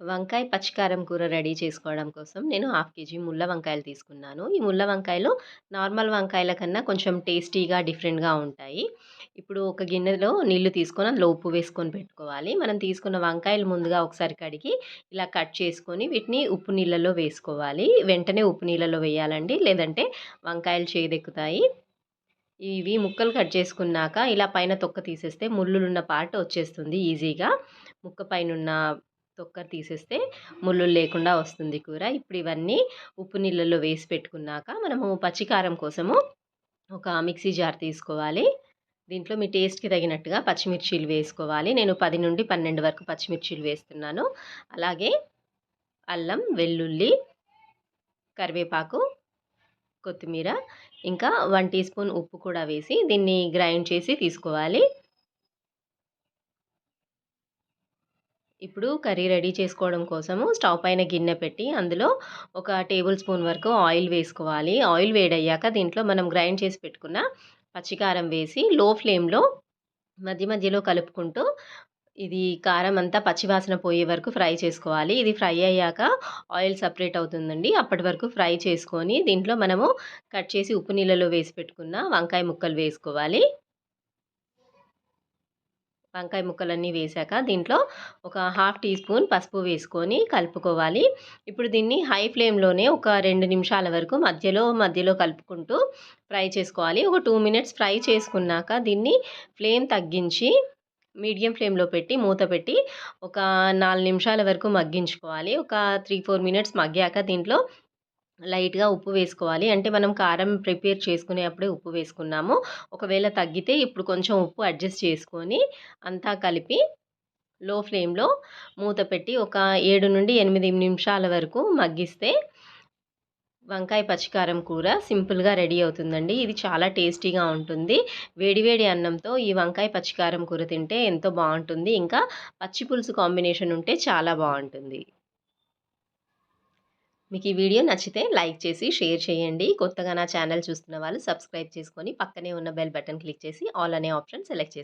వంకాయ పచ్చికారం కూర రెడీ చేసుకోవడం కోసం నేను హాఫ్ కేజీ ముళ్ళ వంకాయలు తీసుకున్నాను. ఈ ముళ్ళ వంకాయలు నార్మల్ వంకాయల కన్నా కొంచెం టేస్టీగా డిఫరెంట్గా ఉంటాయి. ఇప్పుడు ఒక గిన్నెలో నీళ్ళు తీసుకొని అందులో ఉప్పు వేసుకొని పెట్టుకోవాలి. మనం తీసుకున్న వంకాయలు ముందుగా ఒకసారి కడిగి ఇలా కట్ చేసుకొని వీటిని ఉప్పు నీళ్ళలో వేసుకోవాలి. వెంటనే ఉప్పు నీళ్ళలో వేయాలండి. లేదంటే వంకాయలు చేదెక్కుతాయి. ఇవి ముక్కలు కట్ చేసుకున్నాక ఇలా పైన తొక్క తీసేస్తే ముళ్ళులున్న పార్ట్ వచ్చేస్తుంది ఈజీగా. ముక్క పైన ఉన్న తొక్క తీసేస్తే ముళ్ళు లేకుండా వస్తుంది కూర. ఇప్పుడు ఇవన్నీ ఉప్పు నీళ్ళల్లో వేసి పెట్టుకున్నాక మనము పచ్చికారం కోసము ఒక మిక్సీ జార్ తీసుకోవాలి. దీంట్లో మీ టేస్ట్కి తగినట్టుగా పచ్చిమిర్చీలు వేసుకోవాలి. నేను పది నుండి పన్నెండు వరకు పచ్చిమిర్చీలు వేస్తున్నాను. అలాగే అల్లం వెల్లుల్లి కరివేపాకు కొత్తిమీర ఇంకా వన్ టీ స్పూన్ ఉప్పు కూడా వేసి దీన్ని గ్రైండ్ చేసి తీసుకోవాలి. ఇప్పుడు కర్రీ రెడీ చేసుకోవడం కోసము స్టవ్ పైన గిన్నె పెట్టి అందులో ఒక టేబుల్ స్పూన్ వరకు ఆయిల్ వేసుకోవాలి. ఆయిల్ వేడయ్యాక దీంట్లో మనం గ్రైండ్ చేసి పెట్టుకున్న పచ్చికారం వేసి లో ఫ్లేమ్లో మధ్య మధ్యలో కలుపుకుంటూ ఇది కారం అంతా పచ్చివాసన పోయే వరకు ఫ్రై చేసుకోవాలి. ఇది ఫ్రై అయ్యాక ఆయిల్ సపరేట్ అవుతుందండి. అప్పటి వరకు ఫ్రై చేసుకొని దీంట్లో మనము కట్ చేసి ఉప్పు నీళ్ళలో వేసి పెట్టుకున్న వంకాయ ముక్కలు వేసుకోవాలి. వంకాయ ముక్కలన్నీ వేశాక దీంట్లో ఒక హాఫ్ టీ స్పూన్ పసుపు వేసుకొని కలుపుకోవాలి. ఇప్పుడు దీన్ని హై ఫ్లేమ్లోనే ఒక రెండు నిమిషాల వరకు మధ్యలో మధ్యలో కలుపుకుంటూ ఫ్రై చేసుకోవాలి. ఒక టూ మినిట్స్ ఫ్రై చేసుకున్నాక దీన్ని ఫ్లేమ్ తగ్గించి మీడియం ఫ్లేమ్లో పెట్టి మూత పెట్టి ఒక నాలుగు నిమిషాల వరకు మగ్గించుకోవాలి. ఒక త్రీ ఫోర్ మినిట్స్ మగ్గాక దీంట్లో లైట్గా ఉప్పు వేసుకోవాలి. అంటే మనం కారం ప్రిపేర్ చేసుకునేప్పుడే ఉప్పు వేసుకున్నాము. ఒకవేళ తగ్గితే ఇప్పుడు కొంచెం ఉప్పు అడ్జస్ట్ చేసుకొని అంతా కలిపి లో ఫ్లేమ్లో మూత పెట్టి ఒక ఏడు నుండి ఎనిమిది నిమిషాల వరకు మగ్గిస్తే వంకాయ పచ్చికారం కూర సింపుల్గా రెడీ అవుతుందండి. ఇది చాలా టేస్టీగా ఉంటుంది. వేడివేడి అన్నంతో ఈ వంకాయ పచ్చికారం కూర తింటే ఎంతో బాగుంటుంది. ఇంకా పచ్చి పులుసు కాంబినేషన్ ఉంటే చాలా బాగుంటుంది. మీకు ఈ వీడియో నచ్చితే లైక్ చేసి షేర్ చేయండి. కొత్తగా నా ఛానల్ చూస్తున్న వాళ్ళు సబ్స్క్రైబ్ చేసుకొని పక్కనే ఉన్న బెల్ బటన్ క్లిక్ చేసి ఆల్ అనే ఆప్షన్ సెలెక్ట్ చేసి